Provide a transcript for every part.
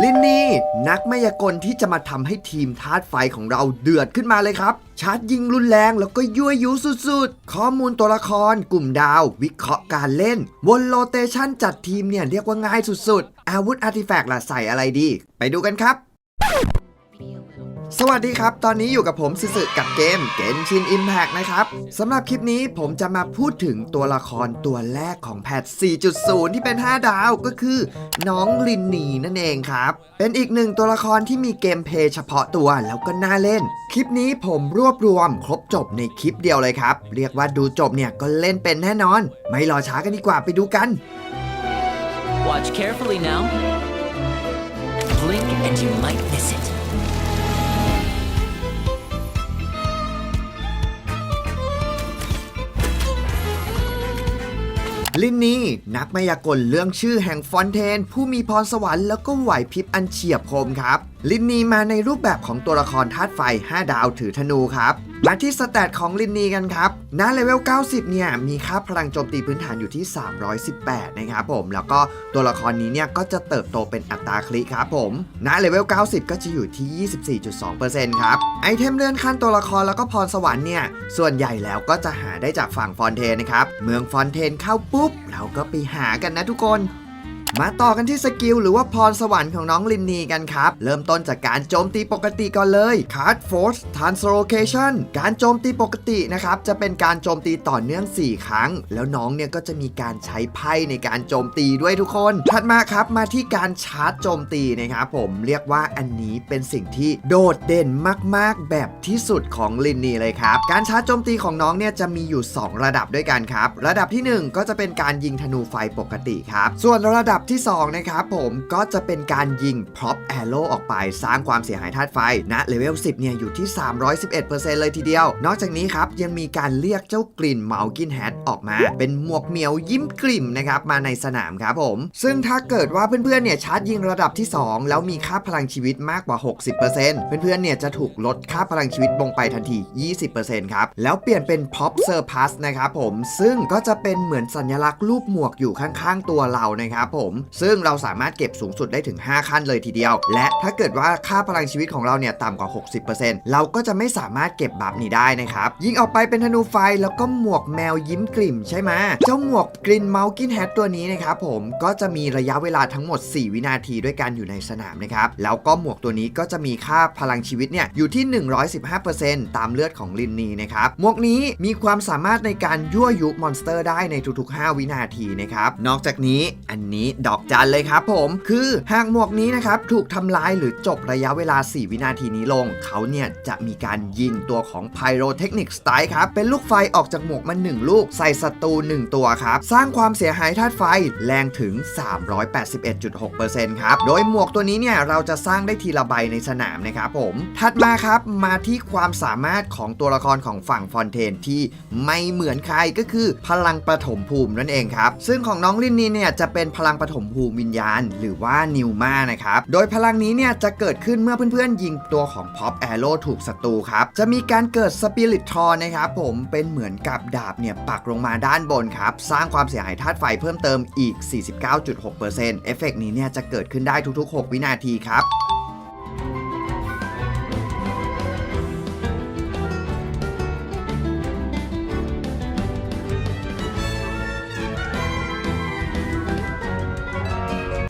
ลินนี่นักมายากลที่จะมาทำให้ทีมธาตุไฟของเราเดือดขึ้นมาเลยครับ ชาร์จยิงรุนแรงแล้วก็ยั่วยุสุดๆ ข้อมูลตัวละคร กลุ่มดาว วิเคราะห์การเล่น วนโลเตชันจัดทีมเนี่ยเรียกว่าง่ายสุดๆ อาวุธอาร์ติแฟกต์ล่ะใส่อะไรดี ไปดูกันครับ สวัสดีครับ ตอนนี้อยู่กับผมสึสึกับเกม Genshin Impact นะครับสำหรับคลิปนี้ผมจะมาพูดถึงตัวละครตัวแรกของแพท 4.0 ที่เป็น 5 ดาวก็คือ น้องลินนีนั่นเองครับ เป็นอีกหนึ่งตัวละครที่มีเกมเพย์เฉพาะตัวแล้วก็น่าเล่น คลิปนี้ผมรวบรวมครบจบในคลิปเดียวเลยครับ เรียกว่าดูจบเนี่ยก็เล่นเป็นแน่นอน ไม่รอช้ากันดีกว่าไปดูกัน Watch carefully now. Blink and you might miss it. ลินนี่นักมายากลเรื่องชื่อแห่งฟอนเทน ผู้มีพรสวรรค์แล้วก็ไหวพริบอันเฉียบคมครับ ลินนีมาในรูปแบบของตัวละครธาตุไฟ 5 ดาวถือธนูครับมาที่สแตทของลินนีกันครับณเลเวล 90 เนี่ย มีค่าพลังโจมตีพื้นฐานอยู่ที่ 318 นะครับผม แล้วก็ตัวละครนี้เนี่ย ก็จะเติบโตเป็นอัตราคลิครับผมณเลเวล 90 ก็จะอยู่ที่ 24.2%ครับ ไอเทมเลื่อนขั้นตัวละครแล้วก็พรสวรรค์เนี่ย ส่วนใหญ่แล้วก็จะหาได้จากฝั่งฟอนเทนนะครับ เมืองฟอนเทนเข้าปุ๊บ เราก็ไปหากันนะทุกคน มาต่อกันที่สกิลหรือว่าพรสวรรค์ของน้องลินนีกันครับ เริ่มต้นจากการโจมตีปกติก่อนเลย Card Force Translocation การโจมตีปกตินะครับ จะเป็นการโจมตีต่อเนื่อง 4 ครั้ง แล้วน้องเนี่ยก็จะมีการใช้ไพ่ในการโจมตีด้วยทุกคน ถัดมาครับมาที่การชาร์จโจมตีนะครับผมเรียกว่าอันนี้เป็นสิ่งที่โดดเด่นมาก ๆ แบบที่สุดของลินนีเลยครับ การชาร์จโจมตีของน้องเนี่ยจะมีอยู่ 2 ระดับด้วยกันครับ ระดับทีหนึ่1 ก็จะเป็นการยิงธนูไฟปกติครับ ส่วนระดับที่ 2 นะครับผมก็จะเป็นการยิงพร็อพแอโร่ออกไป สร้างความเสียหายธาตุไฟณเลเวล 10 เนี่ย อยู่ที่ 311%เลยทีเดียว นอกจากนี้ครับ ยังมีการเรียกเจ้ากลิ่นเมากินแฮทออกมา เป็นหมวกเหมียวยิ้มกลิ่มนะครับ มาในสนามครับผม ซึ่งถ้าเกิดว่าเพื่อนๆเนี่ยชาร์จยิงระดับที่ 2 แล้วมีค่าพลังชีวิตมากกว่า 60%เพื่อนๆเนี่ยจะถูกลดค่าพลังชีวิตลงไปทันที 20%ครับแล้วเปลี่ยนเป็นพ็อปเซอร์พัสนะครับผมซึ่งก็จะเป็นเหมือนสัญลักษณ์รูปหมวกอยู่ข้างๆ ตัวเรานะครับผมซึ่งเราสามารถเก็บสูงสุดได้ถึง 5 ขั้นเลยทีเดียว และถ้าเกิดว่าค่าพลังชีวิตของเราเนี่ยต่ำกว่า 60%เราก็จะไม่สามารถเก็บบัฟนี้ได้นะครับ ยิงออกไปเป็นธนูไฟแล้วก็หมวกแมวยิ้มกลิ่มใช่ไหมเจ้าหมวกกรินเมากินแฮทตัวนี้นะครับผมก็จะมีระยะเวลาทั้งหมด 4 วินาทีด้วยกันอยู่ในสนามนะครับแล้วก็หมวกตัวนี้ก็จะมีค่าพลังชีวิตเนี่ยอยู่ที่ 115%ตามเลือดของลินนีนะครับหมวกนี้มีความสามารถในการยั่วยุมอนสเตอร์ได้ในทุกๆ 5 วินาทีนะครับนอกจากนี้อันนี้ดอกจันเลยครับผม คือหากหมวกนี้นะครับถูกทำลายหรือจบระยะเวลา 4 วินาทีนี้ลง เขาเนี่ยจะมีการยิงตัวของ Pyrotechnic Strike ครับ เป็นลูกไฟออกจากหมวกมา1ลูก ใส่ศัตรู 1 ตัวครับ สร้างความเสียหายธาตุไฟแรงถึง 381.6%ครับ โดยหมวกตัวนี้เนี่ยเราจะสร้างได้ทีละใบในสนามนะครับผม ถัดมาครับมาที่ความสามารถของตัวละครของฝั่งฟอนเทนที่ไม่เหมือนใครก็คือพลังปฐมภูมินั่นเองครับ ซึ่งของน้องลินนีเนี่ยจะเป็นพลังปฐมภูมิวิญญาณ หรือว่านิวมานะครับ โดยพลังนี้เนี่ยจะเกิดขึ้นเมื่อเพื่อนๆ ยิงตัวของพ็อปแอโร่ถูกศัตรูครับ จะมีการเกิดสปิริตทอนะครับผมเป็นเหมือนกับดาบเนี่ยปักลงมาด้านบนครับ สร้างความเสียหายธาตุไฟเพิ่มเติมอีก 49.6%เอฟเฟกต์นี้เนี่ยจะเกิดขึ้นได้ทุกๆ 6 วินาทีครับ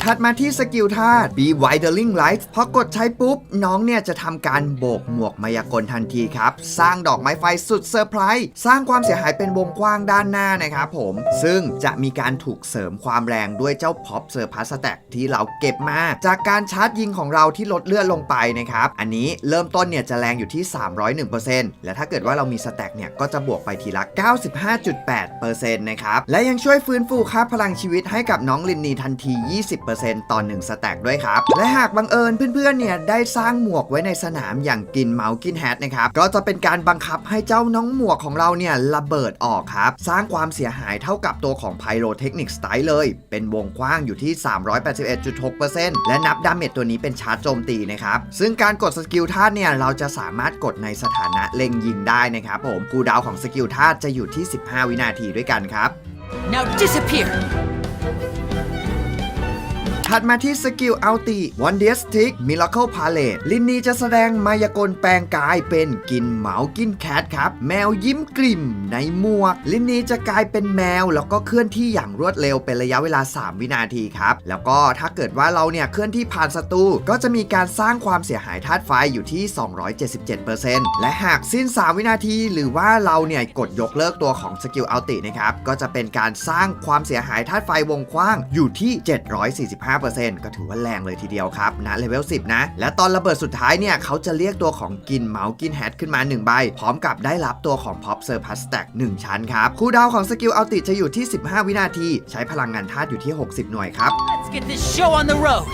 ถัดมาที่สกิลธาตุ Be Widening Light พอกดใช้ปุ๊บ น้องเนี่ยจะทำการโบกหมวกมายากลทันทีครับ สร้างดอกไม้ไฟสุดเซอร์ไพรส์สร้างความเสียหายเป็นวงกว้างด้านหน้านะครับผม ซึ่งจะมีการถูกเสริมความแรงด้วยเจ้าพ็อปเซอร์พัสแต็กที่เราเก็บมา จากการชาร์จยิงของเราที่ลดเลือดลงไปนะครับ อันนี้เริ่มต้นเนี่ยจะแรงอยู่ที่ 301%และถ้าเกิดว่าเรามีสแต็กเนี่ยก็จะบวกไปทีละ 95.8%นะครับและยังช่วยฟื้นฟูค่าพลังชีวิตให้กับน้องลินนีทันที 20%ต่อ1สแต็กด้วยครับ และหากบังเอิญเพื่อนๆเนี่ยได้สร้างหมวกไว้ในสนามอย่างกินเมาส์กินแฮทนะครับ ก็จะเป็นการบังคับให้เจ้าน้องหมวกของเราเนี่ยระเบิดออกครับ สร้างความเสียหายเท่ากับตัวของ Pyrotechnic Strike เลย เป็นวงกว้างอยู่ที่ 381.6%และนับดาเมจตัวนี้เป็นชาร์จโจมตีนะครับ ซึ่งการกดสกิลธาตุเนี่ยเราจะสามารถกดในสถานะเล็งยิงได้นะครับผมคูลดาวน์ของสกิลธาตุจะอยู่ที่ 15 วินาทีด้วยกันครับ Now disappear. ถัดมาที่สกิลอัลติวันเดียสติกมิราเคิลพาเลตลินนีจะแสดงมายากลแปลงกายเป็นกินเหมากินแคทครับ แมวยิ้มกลิ่มในหมวก ลินนีจะกลายเป็นแมว แล้วก็เคลื่อนที่อย่างรวดเร็วเป็นระยะเวลา 3 วินาทีครับ แล้วก็ถ้าเกิดว่าเราเนี่ยเคลื่อนที่ผ่านศัตรูก็จะมีการสร้างความเสียหายธาตุไฟอยู่ที่ 277%และหากสิ้น 3 วินาที หรือว่าเราเนี่ยกดยกเลิกตัวของสกิลอัลตินะครับก็จะเป็นการสร้างความเสียหายธาตุไฟวงกว้างอยู่ที่ 745ก็ถือว่าแรงเลยทีเดียวครับณเลเวล10 นะ และตอนระเบิดสุดท้ายเนี่ยเขาจะเรียกตัวของกินเมาส์กินแฮทขึ้นมา 1 ใบ พร้อมกับได้รับตัวของพ็อปเซอร์พัสแต็ก1ชั้นครับคูดาวของสกิลเอาติจะอยู่ที่ 15 วินาที ใช้พลังงานธาตุอยู่ที่ 60 หน่วยครับ Let's get this show on the road.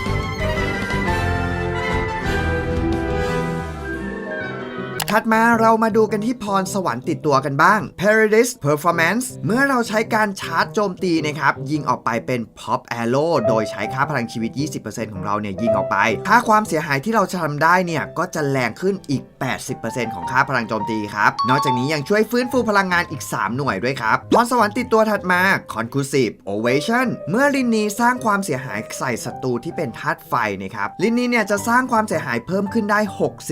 ถัดมาเรามาดูกันที่พรสวรรค์ติดตัวกันบ้าง Paradise Performance เมื่อเราใช้การชาร์จโจมตีนะครับ ยิงออกไปเป็น Pop Arrow โดยใช้ค่าพลังชีวิต 20%ของเราเนี่ยยิงออกไป ค่าความเสียหายที่เราจะทำได้เนี่ย ก็จะแรงขึ้นอีก 80%ของค่าพลังโจมตีครับ นอกจากนี้ยังช่วยฟื้นฟูพลังงานอีก 3 หน่วยด้วยครับ พรสวรรค์ติดตัวถัดมา Conclusive Ovation เมื่อลินนีสร้างความเสียหายใส่ศัตรูที่เป็นธาตุไฟนะครับลินนีเนี่ยจะสร้างความเสียหายเพิ่มขึ้นได้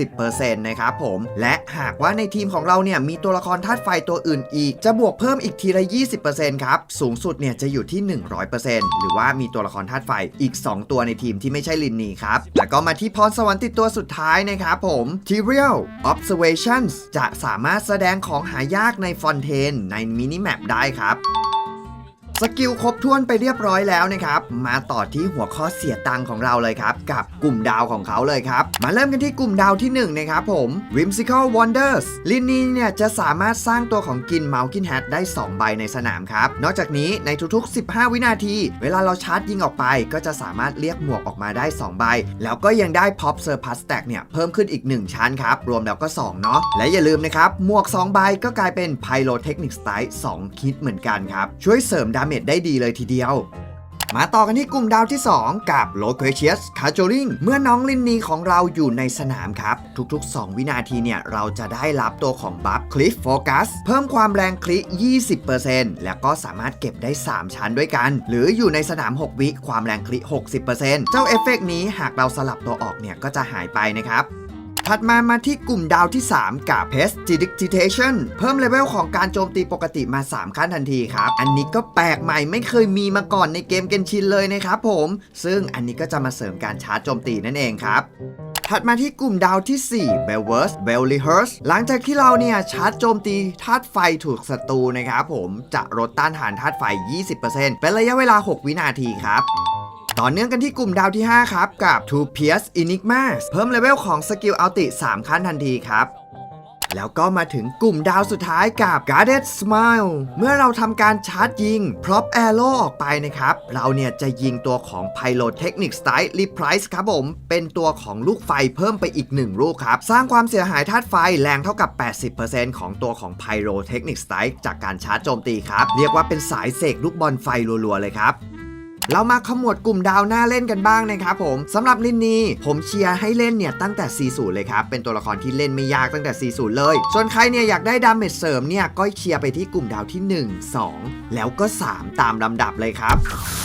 60%นะครับผมและและหากว่าในทีมของเราเนี่ยมีตัวละครธาตุไฟตัวอื่นอีก จะบวกเพิ่มอีกทีละ 20%ครับ สูงสุดเนี่ยจะอยู่ที่ 100%หรือว่ามีตัวละครธาตุไฟอีก 2 ตัวในทีมที่ไม่ใช่ลินนีครับ แล้วก็มาที่พรสวรรค์ติดตัวสุดท้ายนะครับผม t i r i a l Observations จะสามารถแสดงของหายากในฟอนเทนในมินิแมปได้ครับ สกิลครบถ้วนไปเรียบร้อยแล้วนะครับ มาต่อที่หัวข้อเสียตังของเราเลยครับ กับกลุ่มดาวของเขาเลยครับ มาเริ่มกันที่กลุ่มดาวที่1นะครับผม Whimsical Wonders ลินนี่เนี่ยจะสามารถสร้างตัวของกินเมากินแฮทได้ 2 ใบในสนามครับ นอกจากนี้ในทุกๆ 15 วินาที เวลาเราชาร์จยิงออกไป ก็จะสามารถเรียกหมวกออกมาได้ 2 ใบ แล้วก็ยังได้ Pop s u r p a s Stack เนี่ยเพิ่มขึ้นอีก 1 ชั้นครับ รวมแล้วก็ 2 เนาะและอย่าลืมนะครับหมวก 2 ใบก็กลายเป็น Pyrotechnic Style 2คิดเหมือนกันครับช่วยเสริมดาเมจได้ดีเลยทีเดียว มาต่อกันที่กลุ่มดาวที่ 2 กับ l o q u a t i u s c a j o r i n g เมื่อน้องลินนีของเราอยู่ในสนามครับ ทุกๆ 2 วินาทีเนี่ย เราจะได้รับตัวของบัฟ Cliff Focus เพิ่มความแรงคลิ 20%แล้วก็สามารถเก็บได้ 3 ชั้นด้วยกัน หรืออยู่ในสนาม 6 วิความแรงคลิ 60%เจ้าเอฟเฟกต์นี้หากเราสลับตัวออกเนี่ยก็จะหายไปนะครับ ถัดมามาที่กลุ่มดาวที่ 3 กับ Pest Digitation เพิ่มเลเวลของการโจมตีปกติมา 3 ขั้นทันทีครับ อันนี้ก็แปลกใหม่ไม่เคยมีมาก่อนในเกมเกนชินเลยนะครับผม ซึ่งอันนี้ก็จะมาเสริมการชาร์จโจมตีนั่นเองครับถัดมาที่กลุ่มดาวที่ 4 b e l w e r s b e l l y h u r s หลังจากที่เราเนี่ยชาร์จโจมตีธาตุไฟถูกศัตรูนะครับผมจะลดต้านทานธาตุไฟ 20%เป็นระยะเวลา 6 วินาทีครับ ต่อเนื่องกันที่กลุ่มดาวที่ 5 ครับ กับ Two Pierce Enigma เพิ่มเลเวลของสกิลอัลติ 3 ขั้นทันทีครับแล้วก็มาถึงกลุ่มดาวสุดท้ายกับ Guarded Smile เมื่อเราทำการชาร์จยิง Prop Arrow ออกไปนะครับ เราเนี่ยจะยิงตัวของ Pyrotechnic Style Reprise ครับผม เป็นตัวของลูกไฟเพิ่มไปอีก 1 ลูกครับ สร้างความเสียหายธาตุไฟแรงเท่ากับ 80%ของตัวของ Pyrotechnic Style จากการชาร์จโจมตีครับ เรียกว่าเป็นสายเสกลูกบอลไฟรัวๆเลยครับ เรามาขมวดกลุ่มดาวหน้าเล่นกันบ้างนะครับผมสำหรับลินนีผมเชียร์ให้เล่นเนี่ยตั้งแต่ 40 เลยครับ เป็นตัวละครที่เล่นไม่ยากตั้งแต่ 40 เลย ส่วนใครเนี่ยอยากได้ดาเมจเสริมเนี่ยก็เชียร์ไปที่กลุ่มดาวที่ 1 2 แล้วก็ 3 ตามลำดับเลยครับ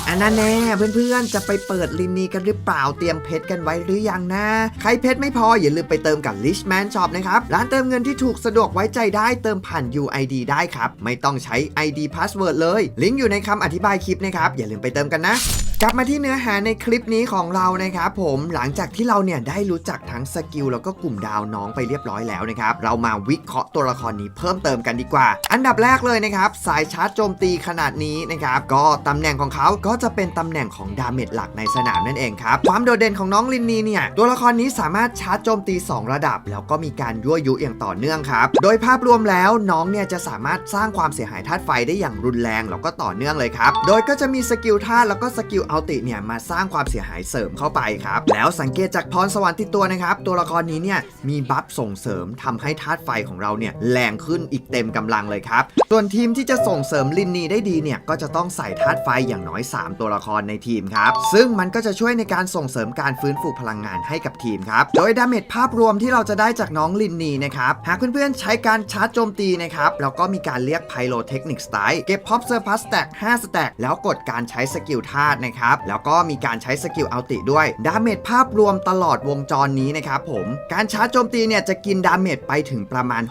อันนั้นแน่เพื่อนๆ จะไปเปิดลินนีกันหรือเปล่าเตรียมเพชรกันไว้หรือยังนะ ใครเพชรไม่พออย่าลืมไปเติมกับ Richman Shop นะครับ ร้านเติมเงินที่ถูกสะดวกไว้ใจได้เติมผ่าน UID ได้ครับ ไม่ต้องใช้ ID Password เลย ลิงก์อยู่ในคำอธิบายคลิปนะครับ อย่าลืมไปเติมกันนะ laughed กลับมาที่เนื้อหาในคลิปนี้ของเรานะครับผมหลังจากที่เราเนี่ยได้รู้จักทั้งสกิลแล้วก็กลุ่มดาวน้องไปเรียบร้อยแล้วนะครับเรามาวิเคราะห์ตัวละครนี้เพิ่มเติมกันดีกว่า อันดับแรกเลยนะครับสายชาร์จโจมตีขนาดนี้นะครับก็ตำแหน่งของเขาก็จะเป็นตำแหน่งของดาเมจหลักในสนามนั่นเองครับความโดดเด่นของน้องลินนีเนี่ยตัวละครนี้สามารถชาร์จโจมตี 2 ระดับ แล้วก็มีการยั่วยุอย่างต่อเนื่องครับโดยภาพรวมแล้วน้องเนี่ยจะสามารถสร้างความเสียหายธาตุไฟได้อย่างรุนแรงแล้วก็ต่อเนื่องเลยครับโดยก็จะมีสกิลธาตุแล้วก็สกิลอัลติเนี่ยมาสร้างความเสียหายเสริมเข้าไปครับ แล้วสังเกตจากพรสวรรค์ที่ตัวนะครับ ตัวละครนี้เนี่ยมีบัฟส่งเสริมทำให้ธาตุไฟของเราเนี่ยแรงขึ้นอีกเต็มกำลังเลยครับ ส่วนทีมที่จะส่งเสริมลินนีได้ดีเนี่ยก็จะต้องใส่ธาตุไฟอย่างน้อย 3 ตัวละครในทีมครับ ซึ่งมันก็จะช่วยในการส่งเสริมการฟื้นฟูพลังงานให้กับทีมครับ โดยดาเมจภาพรวมที่เราจะได้จากน้องลินนีนะครับหากเพื่อนๆใช้การชาร์จโจมตีนะครับแล้วก็มีการเรียกไพโรเทคนิคสไตล์เก็บพ็อปเซอร์พัสแต็ก5สแต็กแล้วกดการใช้สกิลธาตุนะครับนะครับ แล้วก็มีการใช้สกิลอัลติด้วย ดาเมจภาพรวมตลอดวงจรนี้นะครับผม การชาร์จโจมตีเนี่ยจะกินดาเมจไปถึงประมาณ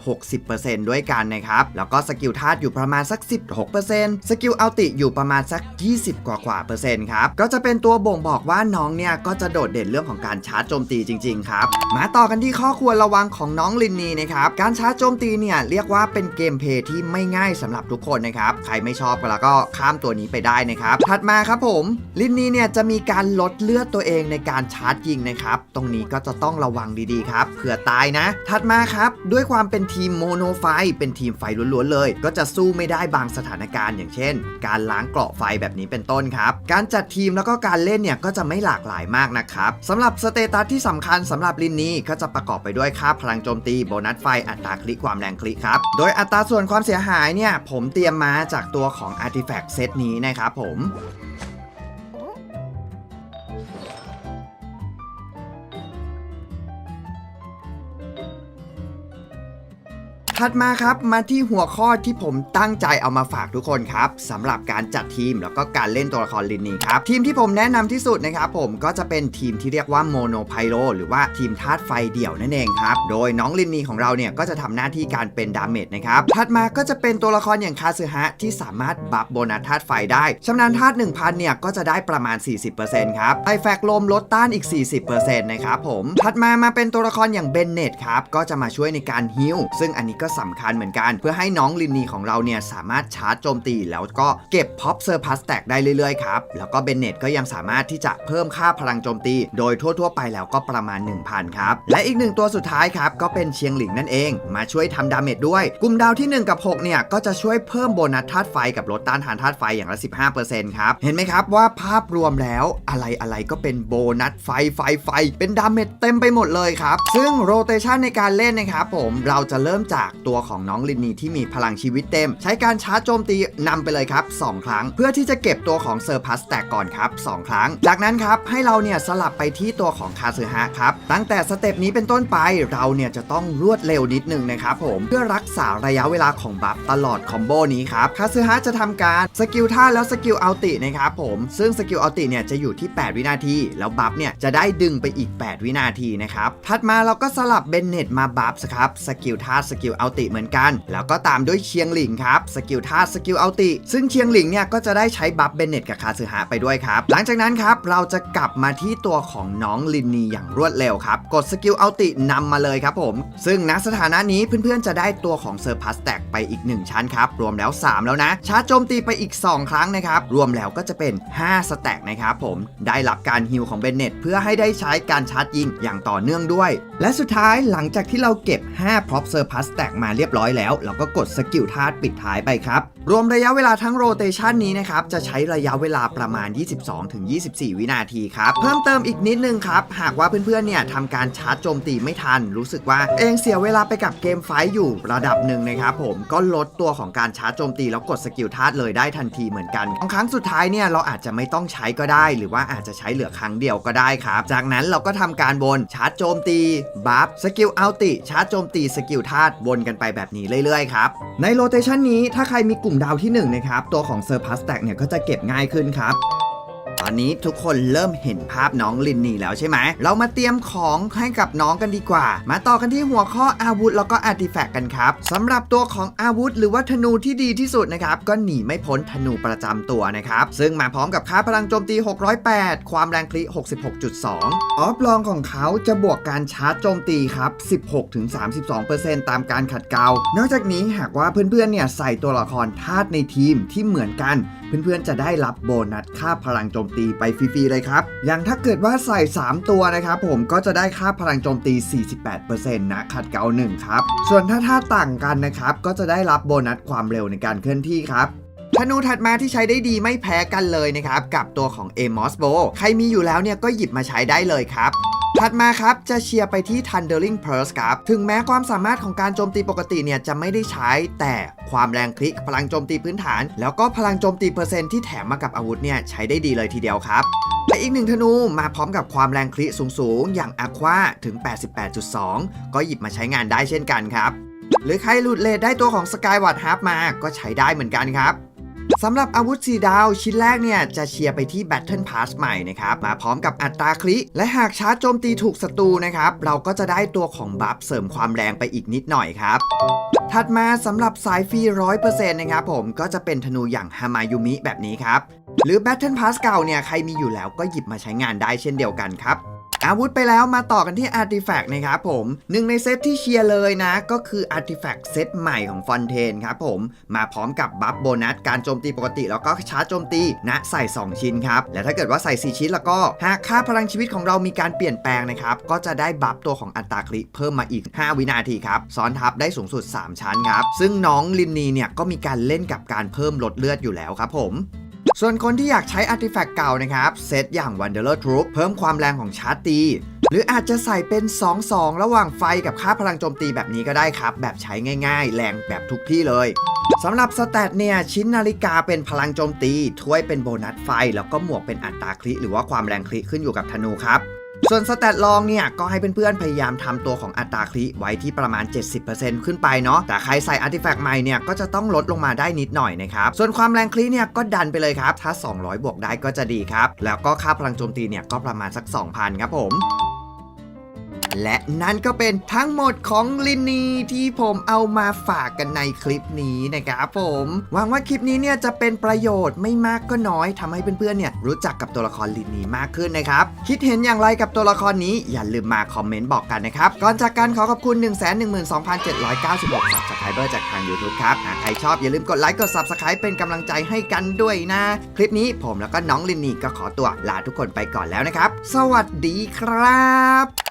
60%ด้วยกันนะครับ แล้วก็สกิลธาตุอยู่ประมาณสัก 16%สกิลอัลติอยู่ประมาณสัก 20 กว่ากว่าเปอร์เซ็นต์ครับ ก็จะเป็นตัวบ่งบอกว่าน้องเนี่ยก็จะโดดเด่นเรื่องของการชาร์จโจมตีจริง ๆ ครับ มาต่อกันที่ข้อควรระวังของน้องลินนีนะครับ การชาร์จโจมตีเนี่ยเรียกว่าเป็นเกมเพลย์ที่ไม่ง่ายสำหรับทุกคนนะครับ ใครไม่ชอบก็แล้วก็ข้ามตัวนี้ไปได้นะครับ ถัดมาครับผมลินนีเนี่ยจะมีการลดเลือดตัวเองในการชาร์จยิงนะครับ ตรงนี้ก็จะต้องระวังดีๆครับเผื่อตายนะ ถัดมาครับ ด้วยความเป็นทีมโมโนไฟ เป็นทีมไฟล้วนๆเลย ก็จะสู้ไม่ได้บางสถานการณ์อย่างเช่น การล้างเกราะไฟแบบนี้เป็นต้นครับ การจัดทีมแล้วก็การเล่นเนี่ยก็จะไม่หลากหลายมากนะครับสำหรับสเตตัสที่สำคัญสำหรับลินนี้ก็จะประกอบไปด้วยค่าพลังโจมตีโบนัสไฟอัตราคลิกความแรงคลิกครับ โดยอัตราส่วนความเสียหายเนี่ยผมเตรียมมาจากตัวของ Artifact เซตนี้นะครับผม ถัดมาครับมาที่หัวข้อที่ผมตั้งใจเอามาฝากทุกคนครับสำหรับการจัดทีมแล้วก็การเล่นตัวละครลินนี้ครับทีมที่ผมแนะนำที่สุดนะครับผมก็จะเป็นทีมที่เรียกว่าโมโนไพโลหรือว่าทีมธาตุไฟเดี่ยวนั่นเองครับโดยน้องลินนีของเราเนี่ยก็จะทำหน้าที่การเป็นดาเมจนะครับถัดมาก็จะเป็นตัวละครอย่างคาซึฮะที่สามารถบัฟโบนัสธาตุไฟได้ชำนาญธาตุ1000เนี่ยก็จะได้ประมาณ 40%ครับไอแฟกลมลดต้านอีก 40%นะครับผมถัดมามาเป็นตัวละครอย่างเบนเนตครับก็จะมาช่วยในการฮิลซึ่งอันนี้ก็สำคัญเหมือนกัน เพื่อให้น้องลินนีของเราเนี่ยสามารถชาร์จโจมตี แล้วก็เก็บพ็อปเซอร์พัสแตกได้เรื่อยๆครับ แล้วก็เบนเน็ตก็ยังสามารถที่จะเพิ่มค่าพลังโจมตี โดยทั่วๆ ไปแล้วก็ประมาณ 1000 ครับ และอีกหนึ่งตัวสุดท้ายครับ ก็เป็นเชียงหลิงนั่นเอง มาช่วยทำดาเมจด้วย กลุ่มดาวที่ 1 กับ 6 เนี่ย ก็จะช่วยเพิ่มโบนัสธาตุไฟกับลดต้านทานธาตุไฟอย่างละ 15%ครับ เห็นไหมครับว่าภาพรวมแล้วอะไรอะไรก็เป็นโบนัสไฟไฟไฟ เป็นดาเมจเต็มไปหมดเลยครับ ซึ่งโรเตชันในการเล่นนะครับผมเราจะเริ่มจากตัวของน้องลินนีที่มีพลังชีวิตเต็ม ใช้การชาร์จโจมตีนำไปเลยครับ 2 ครั้ง เพื่อที่จะเก็บตัวของเซอร์พัสแตกก่อนครับ 2 ครั้ง จากนั้นครับให้เราเนี่ยสลับไปที่ตัวของคาซึฮะครับ ตั้งแต่สเต็ปนี้เป็นต้นไปเราเนี่ยจะต้องรวดเร็วนิดนึงนะครับผมเพื่อรักษาระยะเวลาของบัฟตลอดคอมโบนี้ครับคาซึฮะจะทำการสกิลท่าแล้วสกิลเอัลตินะครับผมซึ่งสกิลเอัลติเนี่ยจะอยู่ที่ 8 วินาที แล้วบัฟเนี่ยจะได้ดึงไปอีก 8 วินาทีนะครับถัดมาเราก็สลับเบนเน็ตมาบัฟครับสกิลท่าสกิลอัลติเหมือนกัน แล้วก็ตามด้วยเชียงหลิงครับสกิลท่าสกิลเอัลติ ซึ่งเชียงหลิงเนี่ยก็จะได้ใช้บัฟเบนเน็ตกับคาซึฮะไปด้วยครับ หลังจากนั้นครับเราจะกลับมาที่ตัวของน้องลินนีอย่างรวดเร็วครับ กดสกิลเอัลตินำมาเลยครับผม ซึ่งณสถานะนี้เพื่อนๆจะได้ตัวของเซอร์พัสแตกไปอีก 1 ชั้นครับ รวมแล้ว 3 แล้วนะชาร์จโจมตีไปอีก 2 ครั้งนะครับ รวมแล้วก็จะเป็น 5 สแต็กนะครับผมได้รับการฮิลของเบนเน็ตเพื่อให้ได้ใช้การชาร์จยิงอย่างต่อเนื่องด้วย และสุดท้ายหลังจากที่เราเก็บ5พร็อพเซอร์พัสแตกมาเรียบร้อยแล้ว เราก็กดสกิลธาตุปิดท้ายไปครับ รวมระยะเวลาทั้งโรเตชันนี้นะครับ จะใช้ระยะเวลาประมาณ 22-24 วินาทีครับ เพิ่มเติมอีกนิดนึงครับ หากว่าเพื่อนๆเนี่ยทำการชาร์จโจมตีไม่ทัน รู้สึกว่าเองเสียเวลาไปกับเกมไฟท์อยู่ระดับหนึ่งนะครับผมก็ลดตัวของการชาร์จโจมตีแล้วกดสกิลธาตุเลยได้ทันทีเหมือนกันบางครั้งสุดท้ายเนี่ยเราอาจจะไม่ต้องใช้ก็ได้ หรือว่าอาจจะใช้เหลือครั้งเดียวก็ได้ครับ จากนั้นเราก็ทำการวนชาร์จโจมตีบัฟสกิลเอัลติชาร์จโจมตีสกิลธาตุวนกันไปแบบนี้เรื่อยๆครับ ในโรเตชันนี้ถ้าใครมีกลุ่มดาวที่1นะครับตัวของเซอร์พัสแตกเนี่ยก็จะเก็บง่ายขึ้นครับ ตอนนี้ทุกคนเริ่มเห็นภาพน้องลินนี่แล้วใช่ไหม เรามาเตรียมของให้กับน้องกันดีกว่า มาต่อกันที่หัวข้ออาวุธแล้วก็อาร์ติแฟกต์กันครับสำหรับตัวของอาวุธ หรือว่าธนูที่ดีที่สุดนะครับ ก็หนีไม่พ้นธนูประจำตัวนะครับ ซึ่งมาพร้อมกับค่าพลังโจมตี 608 ความแรงคลิ 66.2 ออฟลองของเขาจะบวกการชาร์จโจมตีครับ 16-32%ตามการขัดเกลานอกจากนี้หากว่าเพื่อนๆเนี่ยใส่ตัวละครธาตุในทีมที่เหมือนกัน เพื่อนๆจะได้รับโบนัสค่าพลังโจมตีไปฟรีๆเลยครับ อย่างถ้าเกิดว่าใส่ 3 ตัวนะครับผมก็จะได้ค่าพลังโจมตี 48%นะขัดเกลา1ครับ ส่วนถ้าท่าต่างกันนะครับก็จะได้รับโบนัสความเร็วในการเคลื่อนที่ครับธนูถัดมาที่ใช้ได้ดีไม่แพ้กันเลยนะครับ กับตัวของ a m o s b o ใครมีอยู่แล้วเนี่ยก็หยิบมาใช้ได้เลยครับ ถัดมาครับ จะเชียร์ไปที่ Thundering Pulse ครับ ถึงแม้ความสามารถของการโจมตีปกติเนี่ยจะไม่ได้ใช้ แต่ความแรงคลิกพลังโจมตีพื้นฐาน แล้วก็พลังโจมตีเปอร์เซ็นต์ที่แถมมากับอาวุธเนี่ยใช้ได้ดีเลยทีเดียวครับและอีกหนึ่งธนูมาพร้อมกับความแรงคลิสูงๆ อย่าง Aqua ถึง 88.2 ก็หยิบมาใช้งานได้เช่นกันครับ หรือใครหลุดเลทได้ตัวของ Skyward Harp มาก็ใช้ได้เหมือนกันครับ สำหรับอาวุธ 4 ดาวชิ้นแรกเนี่ย จะเชียร์ไปที่ Battle Pass ใหม่นะครับ มาพร้อมกับอัตราคลิและหากชาร์จโจมตีถูกศัตรูนะครับ เราก็จะได้ตัวของบัฟเสริมความแรงไปอีกนิดหน่อยครับ ถัดมาสำหรับสายฟรี 100%นะครับผมก็จะเป็นธนูอย่างฮามายุมิแบบนี้ครับ หรือ Battle Pass เก่าเนี่ยใครมีอยู่แล้วก็หยิบมาใช้งานได้เช่นเดียวกันครับ อาวุธไปแล้วมาต่อกันที่ Artifact นะครับผมหนึ่งในเซตที่เชียร์เลยนะ ก็คือ Artifact เซตใหม่ของฟอนเทนครับผมมาพร้อมกับบัฟโบนัสการโจมตีปกติ แล้วก็ชาร์จโจมตีณใส่ 2 ชิ้นครับ และถ้าเกิดว่าใส่ 4 ชิ้นแล้วก็หากค่าพลังชีวิตของเรามีการเปลี่ยนแปลงนะครับ ก็จะได้บัฟตัวของอัตราคลิเพิ่มมาอีก 5 วินาทีครับซ้อนทับได้สูงสุด 3 ชั้นครับซึ่งน้องลินนีเนี่ยก็มีการเล่นกับการเพิ่มลดเลือดอยู่แล้วครับผม ส่วนคนที่อยากใช้อาร์ติแฟกต์เก่านะครับเซตอย่าง Wanderer Troop เพิ่มความแรงของชาร์จตี หรืออาจจะใส่เป็น 2-2 ระหว่างไฟกับค่าพลังโจมตีแบบนี้ก็ได้ครับ แบบใช้ง่ายๆ แรงแบบทุกที่เลยสำหรับสแตทเนี่ย ชิ้นนาฬิกาเป็นพลังโจมตี ถ้วยเป็นโบนัสไฟ แล้วก็หมวกเป็นอัตราคลิหรือว่าความแรงคลิขึ้นอยู่กับธนูครับ ส่วนสแตทลองเนี่ยก็ให้เพื่อนๆพยายามทำตัวของอัตราคลิไว้ที่ประมาณ 70%ขึ้นไปเนาะแต่ใครใส่อาร์ติแฟกต์ใหม่เนี่ยก็จะต้องลดลงมาได้นิดหน่อยนะครับส่วนความแรงคลิเนี่ยก็ดันไปเลยครับถ้า 200 บวกได้ก็จะดีครับแล้วก็ค่าพลังโจมตีเนี่ยก็ประมาณสัก 2,000 ครับผม และนั่นก็เป็นทั้งหมดของลินนีที่ผมเอามาฝากกันในคลิปนี้นะครับผมหวังว่าคลิปนี้เนี่ยจะเป็นประโยชน์ไม่มากก็น้อยทำให้เพื่อนๆเนี่ยรู้จักกับตัวละครลินนีมากขึ้นนะครับ คิดเห็นอย่างไรกับตัวละครนี้อย่าลืมมาคอมเมนต์บอกกันนะครับ ก่อนจากการขอขอบคุณ 1 1 2 796 Subscriber จากทาง YouTube ครับหากใครชอบอย่าลืมกดไลค์กด Subscribe เป็นกำลังใจให้กันด้วยนะ คลิปนี้ผมแล้วก็น้องลินนีก็ขอตัวลาทุกคนไปก่อนแล้วนะครับ สวัสดีครับ